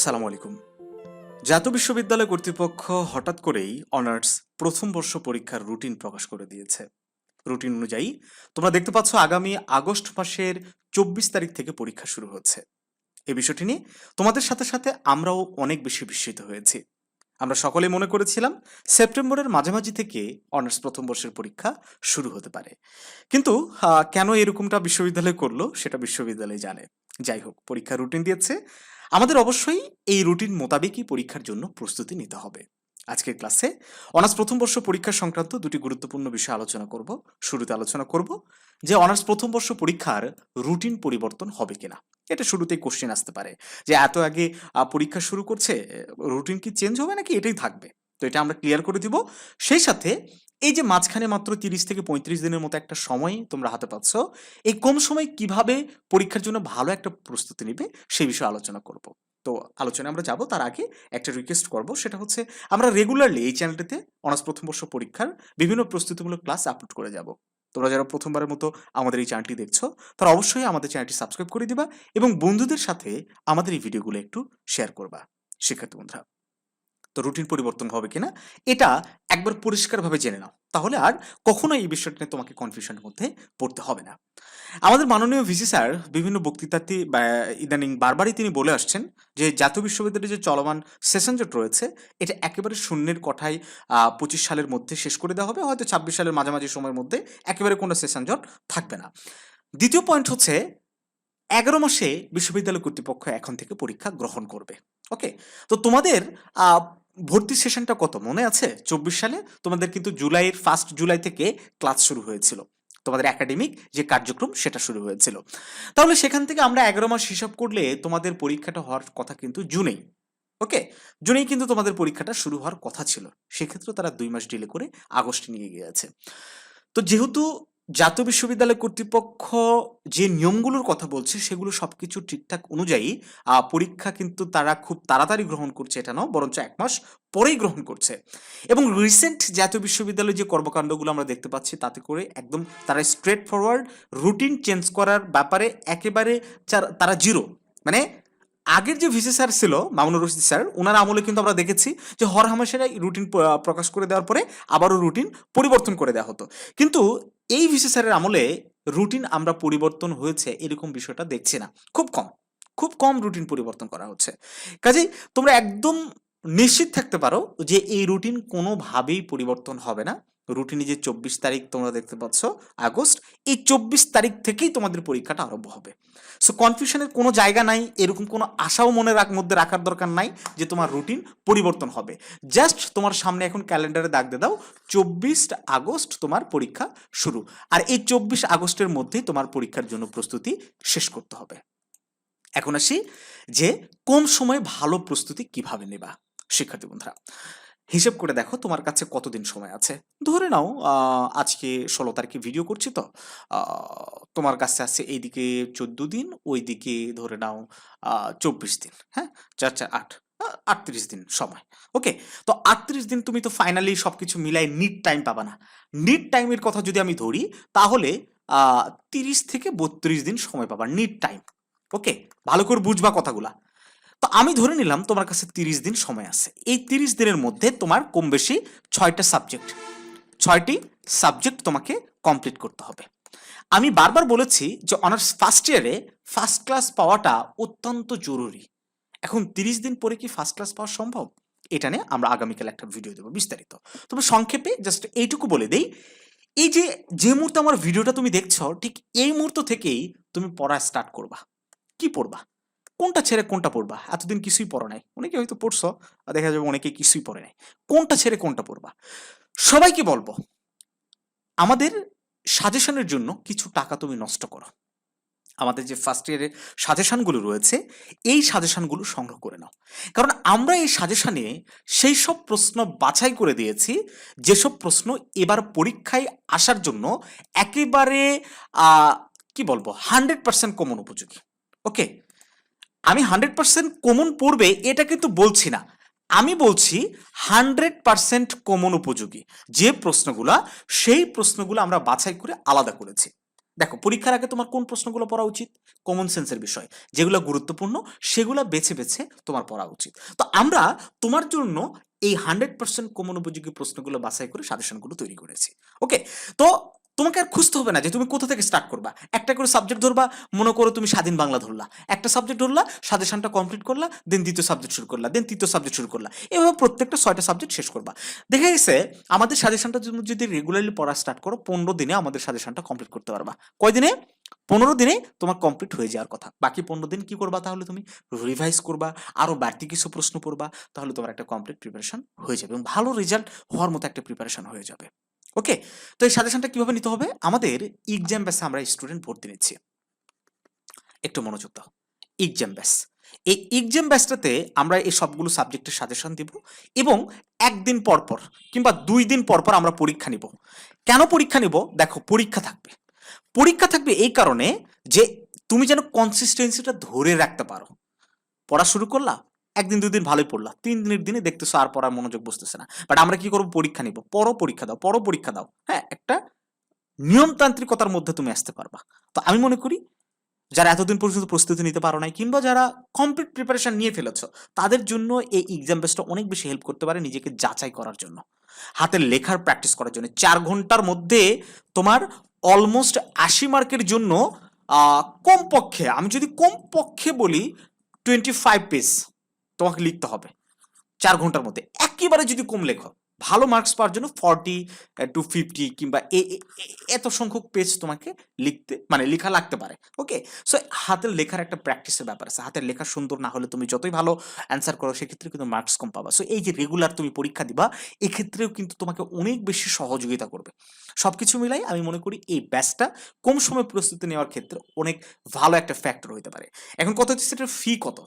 আসসালামু আলাইকুম। জাতীয় বিশ্ববিদ্যালয় কর্তৃপক্ষ হঠাৎ করেই অনার্স প্রথম বর্ষ পরীক্ষার রুটিন প্রকাশ করে দিয়েছে। রুটিন অনুযায়ী, তোমরা দেখতে পাচ্ছ আগামী আগস্ট মাসের চব্বিশ তারিখ থেকে পরীক্ষা শুরু হচ্ছে। এই বিষয়টি নিয়ে তোমাদের সাথে সাথে আমরাও অনেক বেশি বিস্মিত হয়েছি। আমরা সকলে মনে করেছিলাম সেপ্টেম্বরের মাঝামাঝি থেকে অনার্স প্রথম বর্ষের পরীক্ষা শুরু হতে পারে। কিন্তু কেন এরকমটা বিশ্ববিদ্যালয় করল সেটা বিশ্ববিদ্যালয় জানে। যাই হোক পরীক্ষার রুটিন দিয়েছে। আমাদের অবশ্যই এই রুটিন মোতাবেকই পরীক্ষার জন্য প্রস্তুতি নিতে হবে। আজকের ক্লাসে অনার্স প্রথম বর্ষ পরীক্ষা সংক্রান্ত দুটি গুরুত্বপূর্ণ বিষয় আলোচনা করব, শুরুতে আলোচনা করব যে অনার্স প্রথম বর্ষ পরীক্ষার রুটিন পরিবর্তন হবে কিনা। এটা শুরুতেই কোশ্চেন আসতে পারে যে এত আগে পরীক্ষা শুরু করছে, রুটিন কি চেঞ্জ হবে নাকি এটাই থাকবে? তো এটা আমরা ক্লিয়ার করে দিব। সেই সাথে এই যে মাঝখানে মাত্র তিরিশ থেকে পঁয়ত্রিশ দিনের মতো একটা সময় তোমরা হাতে পাচ্ছ, এই কম সময় কীভাবে পরীক্ষার জন্য ভালো একটা প্রস্তুতি নিবে সেই বিষয়ে আলোচনা করব। তো আলোচনায় আমরা যাব, তার আগে একটা রিকোয়েস্ট করব, সেটা হচ্ছে আমরা রেগুলারলি এই চ্যানেলটিতে অনার্স প্রথম বর্ষ পরীক্ষার বিভিন্ন প্রস্তুতিমূলক ক্লাস আপলোড করে যাব। তোমরা যারা প্রথমবারের মতো আমাদের এই চ্যানেলটি দেখছ, তারা অবশ্যই আমাদের চ্যানেলটি সাবস্ক্রাইব করে দিবা এবং বন্ধুদের সাথে আমাদের এই ভিডিওগুলো একটু শেয়ার করবা। শিক্ষার্থী বন্ধুরা তো রুটিন পরিবর্তন হবে কিনা, এটা একবার পরিষ্কারভাবে জেনে নাও। তাহলে আর কখনো এই বিষয়টা নিয়ে তোমাকে কনফিউশনের মধ্যে পড়তে হবে না। আমাদের মাননীয় ভিসি স্যার বিভিন্ন বক্তৃতাতে বা ইদানিং বারবারই তিনি বলে আসছেন যে, জাতীয় বিশ্ববিদ্যালয়ে যে চলমান সেশন জট রয়েছে, এটা একেবারে শূন্যের কথায় পঁচিশ সালের মধ্যে শেষ করে দেওয়া হবে, হয়তো ছাব্বিশ সালের মাঝামাঝি সময়ের মধ্যে একেবারে কোনো সেশন জট থাকবে না। দ্বিতীয় পয়েন্ট হচ্ছে, এগারো মাসে বিশ্ববিদ্যালয় কর্তৃপক্ষ এখন থেকে পরীক্ষা গ্রহণ করবে। ওকে তো তোমাদের ভর্তি সেশনটা কত? মনে আছে? চব্বিশ সালে? তোমাদের কিন্তু জুলাইয়ের ফার্স্ট জুলাই থেকে ক্লাস শুরু হয়েছিল। তোমাদের একাডেমিক যে কার্যক্রম, সেটা শুরু হয়েছিল। তাহলে সেখান থেকে আমরা এগারো মাস হিসাব করলে তোমাদের পরীক্ষাটা হওয়ার কথা কিন্তু জুনেই, ওকে? জুনেই কিন্তু তোমাদের পরীক্ষাটা শুরু হওয়ার কথা ছিল। সেক্ষেত্রে তারা দুই মাস ডিলে করে আগস্টে নিয়ে গিয়েছে। তো যেহেতু জাতীয় বিশ্ববিদ্যালয় কর্তৃপক্ষ যে নিয়মগুলোর কথা বলছে, সেগুলো সবকিছু ঠিকঠাক অনুযায়ী পরীক্ষা কিন্তু তারা খুব তাড়াতাড়ি গ্রহণ করছে এটা নয়, বরঞ্চ এক মাস পরেই গ্রহণ করছে। এবং রিসেন্ট জাতীয় বিশ্ববিদ্যালয়ের যে কর্মকাণ্ডগুলো আমরা দেখতে পাচ্ছি, তাতে করে একদম তারা স্ট্রেট ফরওয়ার্ড রুটিন চেঞ্জ করার ব্যাপারে একেবারে তারা জিরো মানে আগের যে ভিসি স্যার ছিল, মামুনুর রশিদ স্যার ওনার আমলে কিন্তু আমরা দেখেছি যে হর হামেশাই রুটিন প্রকাশ করে দেওয়ার পরে আবারও রুটিন পরিবর্তন করে দেওয়া হতো। কিন্তু এই ভিসি স্যারের আমলে রুটিন আমরা পরিবর্তন হয়েছে এরকম বিষয়টা দেখছি না। খুব কম খুব কম রুটিন পরিবর্তন করা হচ্ছে। কাজেই তোমরা একদম নিশ্চিত থাকতে পারো যে এই রুটিন কোনোভাবেই পরিবর্তন হবে না। রুটিনে যে চব্বিশ তারিখ তোমরা দেখতে পাচ্ছ, আগস্ট, এই চব্বিশ তারিখ থেকেই তোমাদের পরীক্ষাটা আরম্ভ হবে। সো কনফিউশনের কোনো জায়গা নাই, এরকম কোনো আশাও মনে রাখ, মধ্যে রাখার দরকার নাই যে তোমার রুটিন পরিবর্তন হবে। জাস্ট তোমার সামনে এখন ক্যালেন্ডারে দাগ দিয়ে দাও, চব্বিশ আগস্ট তোমার পরীক্ষা শুরু। আর এই চব্বিশ আগস্টের মধ্যেই তোমার পরীক্ষার জন্য প্রস্তুতি শেষ করতে হবে। এখন আসি যে কোন সময় ভালো প্রস্তুতি কীভাবে নেবা? শিক্ষার্থী বন্ধুরা হিসেব করে দেখো তোমার কাছে কতদিন সময় আছে। ধরে নাও আজকে ষোলো তারিখে ভিডিও করছি তো। তোমার কাছে আছে এইদিকে চোদ্দ দিন, ওইদিকে ধরে নাও চব্বিশ দিন হ্যাঁ? চার চার, আট আটত্রিশ দিন সময় ওকে তো আটত্রিশ দিন তুমি তো ফাইনালি সব কিছু মিলাই নিট টাইম পাবা না। নিট টাইমের কথা যদি আমি ধরি, তাহলে তিরিশ থেকে বত্রিশ দিন সময় পাবা নিট টাইম ওকে ভালো করে বুঝবা কথাগুলা। তো আমি ধরে নিলাম তোমার কাছে তিরিশ দিন সময় আছে। এই তিরিশ দিনের মধ্যে তোমার কম বেশি ছয়টা সাবজেক্ট ছয়টি সাবজেক্ট তোমাকে কমপ্লিট করতে হবে। আমি বারবার বলেছি যে অনার্স ফার্স্ট ইয়ারে ফার্স্ট ক্লাস পাওয়াটা অত্যন্ত জরুরি। এখন তিরিশ দিন পরে কি ফার্স্ট ক্লাস পাওয়া সম্ভব? এটা নিয়ে আমরা আগামীকাল একটা ভিডিও দেবো বিস্তারিত। তবে সংক্ষেপে জাস্ট এইটুকু বলে দেই, এই যে যে মুহূর্তে আমার ভিডিওটা তুমি দেখছ, ঠিক এই মুহূর্ত থেকেই তুমি পড়া স্টার্ট করবা। কি পড়বা? কোনটা ছেড়ে কোনটা পড়বা? এতদিন কিছুই পড়ো নাই। অনেকে হয়তো পড়ছো দেখা যাবে অনেকে কিছুই পড়ে নাই। কোনটা ছেড়ে কোনটা পড়বা? সবাইকে বলব, আমাদের সাজেশনের জন্য কিছু টাকা তুমি নষ্ট করো। আমাদের যে ফার্স্ট ইয়ারের সাজেশনগুলো রয়েছে, এই সাজেশনগুলো সংগ্রহ করে নাও। কারণ আমরা এই সাজেশনে সেই সব প্রশ্ন বাছাই করে দিয়েছি, যেসব প্রশ্ন এবার পরীক্ষায় আসার জন্য একেবারে কি বলব হান্ড্রেড পার্সেন্ট কমন উপযোগী। ওকে আমি হান্ড্রেড পার্সেন্ট কমন পড়বে এটা কিন্তু বলছি না। আমি বলছি হান্ড্রেড পার্সেন্ট কমন উপযোগী। যে প্রশ্নগুলা, সেই প্রশ্নগুলো আমরা বাছাই করে আলাদা করেছি। দেখো, পরীক্ষার আগে তোমার কোন প্রশ্নগুলো পড়া উচিত? কমন সেন্সের বিষয়। যেগুলো গুরুত্বপূর্ণ, সেগুলো বেছে বেছে তোমার পড়া উচিত। তো আমরা তোমার জন্য এই হান্ড্রেড পার্সেন্ট কমন উপযোগী প্রশ্নগুলো বাছাই করে সাজেশনগুলো তৈরি করেছি। ওকে তো তোমাকে আর খুঁজতে হবে না যে তুমি কোথা থেকে স্টার্ট করবা। একটা করে সাবজেক্ট ধরবা, মনে করো তুমি স্বাধীন বাংলা ধরলা। একটা সাবজেক্ট ধরলা সাজেশনটা কমপ্লিট করলা দেন দ্বিতীয় সাবজেক্ট শুরু করলা দেন তৃতীয় সাবজেক্ট শুরু করলা। এভাবে প্রত্যেকটা ছয়টা সাবজেক্ট শেষ করবা। দেখা গেছে, আমাদের সাজেশনটা তুমি যদি রেগুলারলি পড়া স্টার্ট করো, পনেরো দিনে আমাদের সাজেশনটা কমপ্লিট করতে পারবা। কয় দিনে? পনেরো দিনে তোমার কমপ্লিট হয়ে যাওয়ার কথা। বাকি পনেরো দিন কি করবা তাহলে তুমি? রিভাইজ করবা, আরও বাড়তি কিছু প্রশ্ন পড়বা, তাহলে তোমার একটা কমপ্লিট প্রিপারেশন হয়ে যাবে এবং ভালো রেজাল্ট হওয়ার মতো একটা প্রিপারেশন হয়ে যাবে। ওকে তো এই সাজেশনটা কীভাবে নিতে হবে? আমাদের এক্সাম ব্যাসে আমরা স্টুডেন্ট ভর্তি নিচ্ছি। একটু মনোযোগ দাও। এক্সাম ব্যাস এই এক্সাম ব্যাসটাতে আমরা এই সবগুলো সাবজেক্টের সাজেশন দিব এবং একদিন পর পর কিংবা দুই দিন পর পর আমরা পরীক্ষা নিব। কেন পরীক্ষা নিব? দেখো, পরীক্ষা থাকবে। পরীক্ষা থাকবে এই কারণে যে তুমি যেন কনসিস্টেন্সিটা ধরে রাখতে পারো। পড়া শুরু করলা একদিন, দুদিন ভালোই পড়লা। তিন দিনের দিনে দেখতেছো আর পড়ার মনোযোগ বসতেছে না। বাট আমরা কি করব? পরীক্ষা নিব। পরও পরীক্ষা দাও পরও পরীক্ষা দাও। হ্যাঁ একটা নিয়মতান্ত্রিকতার মধ্যে তুমি আসতে পারবা। তো আমি মনে করি, যারা এতদিন পর্যন্ত প্রস্তুতি নিতে পারো নাই, কিংবা যারা কমপ্লিট প্রিপারেশন নিয়ে ফেলেছো, তাদের জন্য এই এক্সাম বেসটা অনেক বেশি হেল্প করতে পারে নিজেকে যাচাই করার জন্য। হাতের লেখার প্র্যাকটিস করার জন্য। চার ঘণ্টার মধ্যে তোমার অলমোস্ট আশি মার্কের জন্য কমপক্ষে, আমি যদি কমপক্ষে বলি টোয়েন্টি ফাইভ পেজ তোমাকে লিখতে হবে চার ঘণ্টার মধ্যে। একেবারে যদি কম লেখো, ভালো মার্কস পাওয়ার জন্য ফর্টি টু ফিফটি কিংবা এত সংখ্যক পেজ তোমাকে লিখতে মানে লেখা লাগতে পারে ওকে সো হাতের লেখার একটা প্র্যাকটিসের ব্যাপার আছে। হাতের লেখা সুন্দর না হলে তুমি যতই ভালো অ্যান্সার করো, সেক্ষেত্রে কিন্তু মার্কস কম পাবা। সো এই যে রেগুলার তুমি পরীক্ষা দিবা, এক্ষেত্রেও কিন্তু তোমাকে অনেক বেশি সহযোগিতা করবে। সব কিছু মিলাই আমি মনে করি এই ব্যাচটা কম সময় প্রস্তুতি নেওয়ার ক্ষেত্রে অনেক ভালো একটা ফ্যাক্টর হতে পারে। এখন কত হচ্ছে? সেটার ফি কত?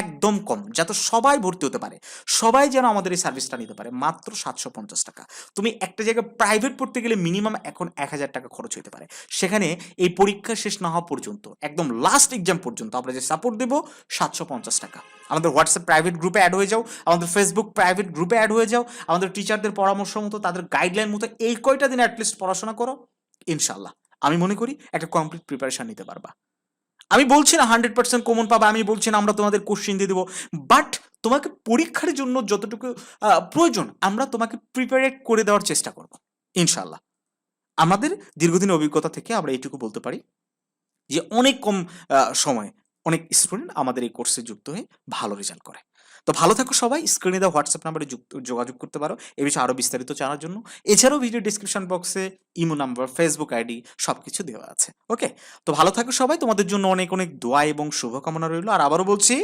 একদম কম, যাতে সবাই ভর্তি হতে পারে। সবাই যেন আমাদের এই সার্ভিসটা নিতে পারে, মাত্র সাতশো পঞ্চাশ টাকা। তুমি একটা জায়গায় প্রাইভেট পড়তে গেলে মিনিমাম এখন এক হাজার টাকা খরচ হতে পারে। সেখানে এই পরীক্ষা শেষ না হওয়া পর্যন্ত, একদম লাস্ট এক্সাম পর্যন্ত, আমরা যে সাপোর্ট দেবো সাতশো পঞ্চাশ টাকা। আমাদের হোয়াটসঅ্যাপ প্রাইভেট গ্রুপে অ্যাড হয়ে যাও, আমাদের ফেসবুক প্রাইভেট গ্রুপে অ্যাড হয়ে যাও, আমাদের টিচারদের পরামর্শ মতো, তাদের গাইডলাইন মতো এই কয়টা দিন অ্যাটলিস্ট পড়াশোনা করো ইনশাল্লাহ আমি মনে করি একটা কমপ্লিট প্রিপারেশন নিতে পারবা। আমি বলছি না হান্ড্রেড পার্সেন্ট কমন পাবে, আমি বলছি না আমরা তোমাদের কোশ্চিন দিয়ে দেবো। বাট তোমাকে পরীক্ষার জন্য যতটুকু প্রয়োজন, আমরা তোমাকে প্রিপারেট করে দেওয়ার চেষ্টা করব ইনশাল্লাহ আমাদের দীর্ঘদিন অভিজ্ঞতা থেকে আমরা এইটুকু বলতে পারি যে অনেক কম সময়ে অনেক স্টুডেন্ট আমাদের এই কোর্সে যুক্ত হয়ে ভালো রেজাল্ট করে। তো ভালো থাকো সবাই স্ক্রিনে দেওয়া হোয়াটসঅ্যাপ নাম্বারে যোগাযোগ করতে পারো। এ বিষয়ে আরও বিস্তারিত জানার জন্য। এছাড়াও ভিডিও ডিসক্রিপশন বক্সে ইমো নাম্বার ফেসবুক আইডি সব কিছু দেওয়া আছে। ওকে তো ভালো থাকো সবাই। তোমাদের জন্য অনেক অনেক দোয়া এবং শুভকামনা রইল। আর আবারও বলছি,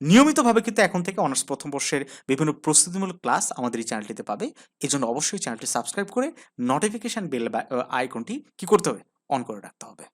নিয়মিতভাবে কিন্তু এখন থেকে অনার্স প্রথম বর্ষের বিভিন্ন প্রস্তুতিমূলক ক্লাস আমাদের এই চ্যানেলটিতে পাবে। এই জন্য অবশ্যই চ্যানেলটি সাবস্ক্রাইব করে নোটিফিকেশন বেল আইকনটি কি করতে হবে? অন করে রাখতে হবে।